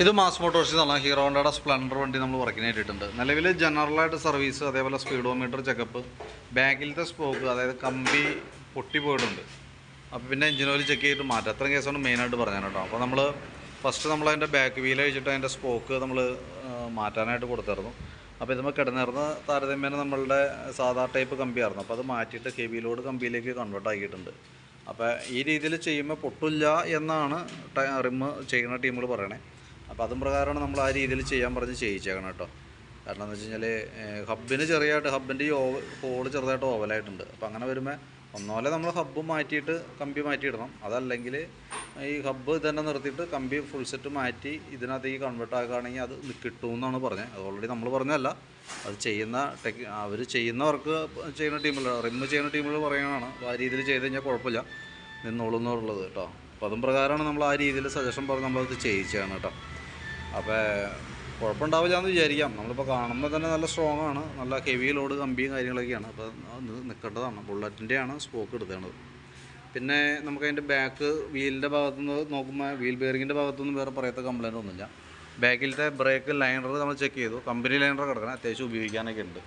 ഇത് Mass Motors നിന്നുള്ള Hero ഹോണ്ടയുടെ സ്പ്ലൻഡർ വണ്ടി നമ്മൾ വർക്കിനായിട്ടുണ്ട് നിലവിൽ ജനറലായിട്ട് സർവീസ് അതേപോലെ സ്പീഡോമീറ്റർ ചെക്കപ്പ് ബാക്കിലത്തെ സ്പോക്ക് അതായത് കമ്പി പൊട്ടിപ്പോയിട്ടുണ്ട് അപ്പോൾ പിന്നെ എഞ്ചിൻ ഓയിൽ ചെക്ക് ചെയ്തിട്ട് മാറ്റാം. അത്രയും കേസാണ് മെയിനായിട്ട് പറഞ്ഞത് കേട്ടോ. അപ്പോൾ നമ്മൾ ഫസ്റ്റ് നമ്മൾ അതിന്റെ ബാക്ക് വീൽ അഴിച്ചിട്ട് അതിന്റെ സ്പോക്ക് നമ്മൾ മാറ്റാനായിട്ട് കൊടുത്തായിരുന്നു. അപ്പോൾ ഇതുമ്പോൾ കിടന്നിരുന്ന താരതമ്യേന നമ്മളുടെ സാധാ ടൈപ്പ് കമ്പിയായിരുന്നു. അപ്പോൾ അത് മാറ്റിയിട്ട് ഹെവി ലോഡ് കമ്പിയിലേക്ക് കൺവേർട്ട് ആക്കിയിട്ടുണ്ട്. അപ്പോൾ ഈ രീതിയിൽ ചെയ്യുമ്പോൾ പൊട്ടില്ല എന്നാണ് റിമ്മ് ചെയ്യുന്ന ടീമുകൾ പറയണേ. അപ്പോൾ അതും പ്രകാരമാണ് നമ്മൾ ആ രീതിയിൽ ചെയ്യാൻ പറഞ്ഞ് ചെയ്യിച്ചേക്കണം കേട്ടോ. കാരണം എന്ന് വെച്ച് കഴിഞ്ഞാൽ ഹബ്ബിന് ചെറിയതായിട്ട് ഹബ്ബിന്റെ ഈ ഓവ ഹോൾ ചെറുതായിട്ട് ഓവലായിട്ടുണ്ട്. അപ്പോൾ അങ്ങനെ വരുമ്പോൾ ഒന്നോലെ നമ്മൾ ഹബ്ബ് മാറ്റിയിട്ട് കമ്പി മാറ്റിയിടണം. അതല്ലെങ്കിൽ ഈ ഹബ്ബ് തന്നെ നിർത്തിയിട്ട് കമ്പി ഫുൾ സെറ്റ് മാറ്റി ഇതിനകത്തേക്ക് കൺവേർട്ട് ആക്കുകയാണെങ്കിൽ അത് കിട്ടുമെന്നാണ് പറഞ്ഞത്. അത് ഓൾറെഡി നമ്മൾ പറഞ്ഞതല്ല. അത് ചെയ്യുന്ന ടെക് അവർ ചെയ്യുന്നവർക്ക് ചെയ്യുന്ന ടീമിൽ റിമ്മ് ചെയ്യുന്ന ടീമിൽ അപ്പോൾ ആ രീതിയിൽ ചെയ്ത് കഴിഞ്ഞാൽ കുഴപ്പമില്ല. നിന്നോളൂ എന്നുള്ളത് കേട്ടോ. അപ്പോൾ അതും പ്രകാരമാണ് നമ്മൾ ആ രീതിയിൽ സജഷൻ പറഞ്ഞ് നമ്മളത് ചെയ്യിച്ചതാണ് കേട്ടോ. അപ്പോൾ കുഴപ്പമുണ്ടാവില്ല എന്ന് വിചാരിക്കാം. നമ്മളിപ്പോൾ കാണുമ്പോൾ തന്നെ നല്ല സ്ട്രോങ് ആണ്. നല്ല ഹെവി ലോഡ് കമ്പിയും കാര്യങ്ങളൊക്കെയാണ്. അപ്പോൾ നിൽക്കേണ്ടതാണ് ബുള്ളറ്റിന്റെയാണ് സ്പോക്ക് എടുത്തേണ്ടത്. പിന്നെ നമുക്ക് അതിന്റെ ബാക്ക് വീലിന്റെ ഭാഗത്തുനിന്ന് നോക്കുമ്പോൾ വീൽ ബെയറിങ്ങിന്റെ ഭാഗത്തുനിന്ന് വേറെ പറയത്ത കംപ്ലൈന്റ് ഒന്നുമില്ല. ബാക്കിലത്തെ ബ്രേക്ക് ലൈനർ നമ്മൾ ചെക്ക് ചെയ്തു. കമ്പനി ലൈനർ കിടക്കണം. അത്യാവശ്യം ഉപയോഗിക്കാനൊക്കെ ഉണ്ട്.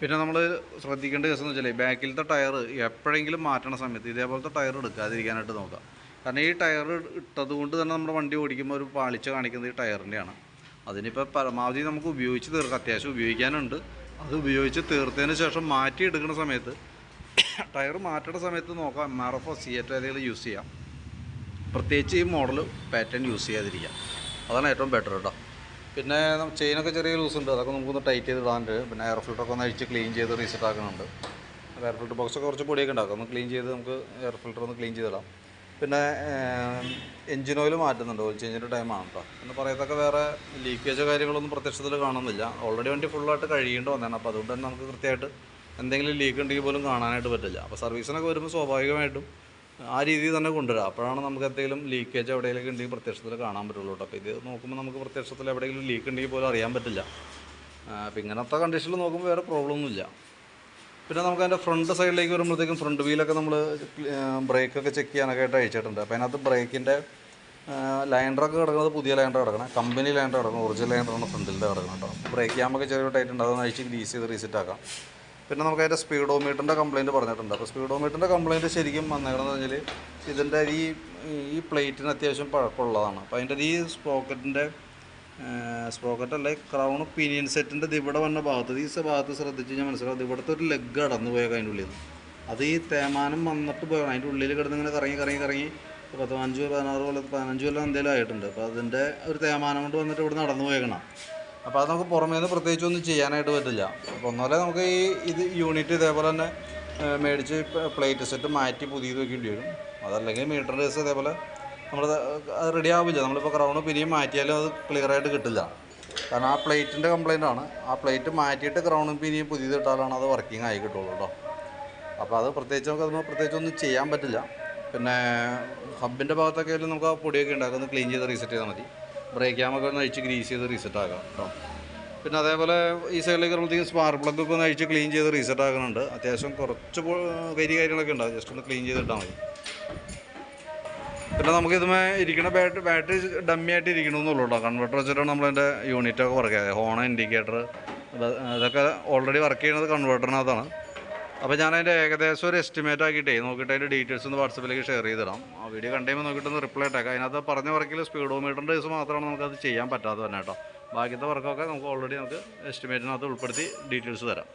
പിന്നെ നമ്മൾ ശ്രദ്ധിക്കേണ്ട കേസെന്ന് വെച്ചാൽ ബാക്കിലത്തെ ടയർ എപ്പോഴെങ്കിലും മാറ്റണ സമയത്ത് ഇതേപോലത്തെ ടയർ എടുക്കാതിരിക്കാനായിട്ട് നോക്കാം കാരണം ഈ ടയർ ഇട്ടത് കൊണ്ട് തന്നെ നമ്മുടെ വണ്ടി ഓടിക്കുമ്പോൾ ഒരു പാളിച്ച കാണിക്കുന്നത് ഈ ടയറിന്റെയാണ്. അതിനിപ്പോൾ പരമാവധി നമുക്ക് ഉപയോഗിച്ച് തീർക്കാം. അത്യാവശ്യം ഉപയോഗിക്കാനുണ്ട്. അത് ഉപയോഗിച്ച് തീർത്തതിന് ശേഷം മാറ്റി എടുക്കുന്ന സമയത്ത് ടയർ മാറ്റുന്ന സമയത്ത് നോക്കാം. M R F C at ഏതെങ്കിലും യൂസ് ചെയ്യാം. പ്രത്യേകിച്ച് ഈ മോഡൽ പാറ്റേൺ യൂസ് ചെയ്യാതിരിക്കാം. അതാണ് ഏറ്റവും ബെറ്റർ കേട്ടോ. പിന്നെ ചെയിനൊക്കെ ചെറിയ ലൂസ് ഉണ്ട്. അതൊക്കെ നമുക്കൊന്ന് ടൈറ്റ് ചെയ്ത് ഇടാനുണ്ട് പിന്നെ എയർ ഫിൽറ്ററൊക്കെ ഒന്ന് അഴിച്ച് ക്ലീൻ ചെയ്ത് റീസെറ്റ് ആക്കുന്നുണ്ട് എയർ ഫിൽറ്റർ ബോക്സൊക്കെ കുറച്ച് പൊടിയൊക്കെ ഉണ്ടാക്കാം. ഒന്ന് ക്ലീൻ ചെയ്ത് നമുക്ക് എയർ ഫിൽറ്റർ ഒന്ന് ക്ലീൻ ചെയ്തിടാം പിന്നെ എഞ്ചിൻ ഓയിൽ മാറ്റുന്നുണ്ട്. ഓയിൽ ചേഞ്ചിന്റെ ടൈമാണ് കേട്ടോ പിന്നെ പറയത്തൊക്കെ വേറെ ലീക്കേജോ കാര്യങ്ങളൊന്നും പ്രത്യക്ഷത്തിൽ കാണുന്നില്ല. ഓൾറെഡി വണ്ടി ഫുള്ളായിട്ട് കഴിയേണ്ടി വന്നതാണ്. അപ്പോൾ അതുകൊണ്ട് തന്നെ നമുക്ക് കൃത്യമായിട്ട് എന്തെങ്കിലും ലീക്ക് ഉണ്ടെങ്കിൽ പോലും കാണാനായിട്ട് പറ്റില്ല. അപ്പോൾ സർവീസിനൊക്കെ വരുമ്പോൾ സ്വാഭാവികമായിട്ടും ആ രീതിയിൽ തന്നെ കൊണ്ടുവരാം. അപ്പോഴാണ് നമുക്ക് എന്തെങ്കിലും ലീക്കേജ് എവിടെയെങ്കിലും ഉണ്ടെങ്കിൽ പ്രത്യക്ഷത്തിൽ കാണാൻ പറ്റുള്ളൂ കേട്ടോ അപ്പോൾ ഇത് നോക്കുമ്പോൾ നമുക്ക് പ്രത്യക്ഷത്തിൽ എവിടെയെങ്കിലും ലീക്ക് ഉണ്ടെങ്കിൽ പോലും അറിയാൻ പറ്റില്ല. അപ്പോൾ ഇങ്ങനത്തെ കണ്ടീഷനിൽ നോക്കുമ്പോൾ വേറെ പ്രോബ്ലം ഒന്നുമില്ല. പിന്നെ നമുക്ക് അതിന്റെ ഫ്രണ്ട് സൈഡിലേക്ക് വരുമ്പോഴത്തേക്കും ഫ്രണ്ട് വീലൊക്കെ നമ്മൾ ബ്രേക്കൊക്കെ ചെക്ക് ചെയ്യാനൊക്കെ ആയിട്ട് അയച്ചിട്ടുണ്ട്. അപ്പോൾ അതിനകത്ത് ബ്രേക്കിന്റെ ലൈൻഡറൊക്കെ കിടക്കുന്നത് പുതിയ ലൈൻഡർ കിടക്കണം. കമ്പനി ലൈൻഡർ കിടക്കണം ഒറിജിനൽ ലൈൻഡറാണ് ഫ്രണ്ടിന്റെ കിടക്കണം കേട്ടോ ബ്രേക്ക് ക്യാമൊക്കെ ചെറിയ ടൈറ്റ് ഉണ്ട്. അതൊന്ന് അഴിച്ച് ഗ്രീസ് ചെയ്ത് റീസെറ്റ് ആക്കാം. പിന്നെ നമുക്ക് അതിന്റെ സ്പീഡോമീറ്ററിന്റെ കംപ്ലയിന്റ് പറഞ്ഞിട്ടുണ്ട്. അപ്പോൾ സ്പീഡോമീറ്ററിന്റെ കംപ്ലയിന്റ് ശരിക്കും വന്നേക്കണമെന്ന് വെച്ചാൽ ഇതിന്റെ ഈ ഈ പ്ലേറ്റിന് അത്യാവശ്യം പഴക്കമുള്ളതാണ്. അപ്പോൾ അതിന്റെ ഈ സ്പോക്കറ്റിന്റെ സ്പ്രോക്കറ്റ് അല്ല ക്രൗൺ പിനിയൻ സെറ്റിന്റെ ഇവിടെ വന്ന ഭാഗത്ത് ഈ ഭാഗത്ത് ശ്രദ്ധിച്ച് കഴിഞ്ഞാൽ മനസ്സിലാവും. ഇവിടുത്തെ ഒരു ലെഗ് അടന്നു പോയേക്കാം അതിന്റെ ഉള്ളിൽ. അത് ഈ തേമാനം വന്നിട്ട് പോയാണ് അതിന്റെ ഉള്ളിൽ കിടന്ന് ഇങ്ങനെ കറങ്ങി കറങ്ങി കറങ്ങി പത്ത് പതിനഞ്ച് പതിനാറ് കൊല്ലം പതിനഞ്ച് കൊല്ലം എന്തെങ്കിലും ആയിട്ടുണ്ട്. അപ്പോൾ അതിന്റെ ഒരു തേമാനം കൊണ്ട് വന്നിട്ട് ഇവിടെ നടന്നു പോയേക്കണം. അപ്പോൾ അത് നമുക്ക് പുറമേ നിന്ന് പ്രത്യേകിച്ച് ഒന്നും ചെയ്യാനായിട്ട് പറ്റില്ല. അപ്പോൾ ഒന്നുമല്ല നമുക്ക് ഈ ഇത് യൂണിറ്റ് ഇതേപോലെ തന്നെ മേടിച്ച് പ്ലേറ്റ് സെറ്റ് മാറ്റി പുതിയത് വെക്കേണ്ടി വരും. അതല്ലെങ്കിൽ മീറ്റർ ഡേസ് ഇതേപോലെ നമ്മൾ റെഡി ആവില്ല. നമ്മളിപ്പോൾ ക്രൗണ് പിരിയും മാറ്റിയാലും അത് ക്ലിയർ ആയിട്ട് കിട്ടില്ല. കാരണം ആ പ്ലേറ്റിന്റെ കംപ്ലൈന്റ് ആണ്. ആ പ്ലേറ്റ് മാറ്റിയിട്ട് ക്രൗണും പിരിയും പുതിയത് ഇട്ടാലാണ് അത് വർക്കിംഗ് ആയി കിട്ടുള്ളൂ കേട്ടോ അപ്പോൾ അത് പ്രത്യേകിച്ച് നമുക്ക് അതിന് പ്രത്യേകിച്ച് ഒന്നും ചെയ്യാൻ പറ്റില്ല. പിന്നെ ഹബിന്റെ ഭാഗത്തൊക്കെ ആയാലും നമുക്ക് ആ പൊടിയൊക്കെ ഉണ്ടാക്കി. ഒന്ന് ക്ലീൻ ചെയ്ത് റീസെറ്റ് ചെയ്താൽ മതി. ബ്രേക്ക് ക്യാമൊക്കെ ഒന്ന് അഴിച്ച് ഗ്രീസ് ചെയ്ത് റീസെറ്റ് ആക്കാം കേട്ടോ പിന്നെ അതേപോലെ ഈ സൈഡിലേക്ക് വരുമ്പോഴത്തേക്കും സ്പാർക്ക് പ്ലഗ് ഒക്കെ ഒന്ന് അഴിച്ച് ക്ലീൻ ചെയ്ത് റീസെറ്റ് ആക്കുന്നുണ്ട്. അത്യാവശ്യം കുറച്ച് കരി കാര്യങ്ങളൊക്കെ ഉണ്ടാവും. ജസ്റ്റ് ഒന്ന് ക്ലീൻ ചെയ്തിട്ടാൽ മതി. പിന്നെ നമുക്ക് ഇതുമേ ഇരിക്കുന്ന ബാറ്ററി ബാറ്ററി ഡമ്മി ആയിട്ട് ഇരിക്കണമെന്നുള്ളൂ കേട്ടോ കൺവെർട്ടർ വെച്ചിട്ടാണ് നമ്മളതിന്റെ യൂണിറ്റൊക്കെ വർക്ക് ചെയ്യുക ഹോൺ ഇൻഡിക്കേറ്റർ ഇതൊക്കെ ഓൾറെഡി വർക്ക് ചെയ്യുന്നത് കൺവെർട്ടറിനകത്താണ് അപ്പോൾ ഞാൻ അതിന്റെ ഏകദേശം ഒരു എസ്റ്റിമേറ്റ് ആക്കിയിട്ടേ നോക്കിയിട്ട് അതിന്റെ ഡീറ്റെയിൽസ് ഒന്ന് വാട്സപ്പിലേക്ക് ഷെയർ ചെയ്തിടാം. ആ വീഡിയോ കണ്ടുമ്പോൾ നോക്കിയിട്ട് റിപ്ലൈ ഇട്ടേക്കാം. അതിനകത്ത് പറഞ്ഞ വർക്കിൽ സ്പീഡോമീറ്ററിന്റെ കേസ് മാത്രമാണ് നമുക്കത് ചെയ്യാൻ പറ്റാത്തതന്നെ കേട്ടോ. ബാക്കിയത്തെ വർക്കൊക്കെ നമുക്ക് ഓൾറെഡി നമുക്ക് എസ്റ്റിമേറ്റിനകത്ത് ഉൾപ്പെടുത്തി ഡീറ്റെയിൽസ് തരാം.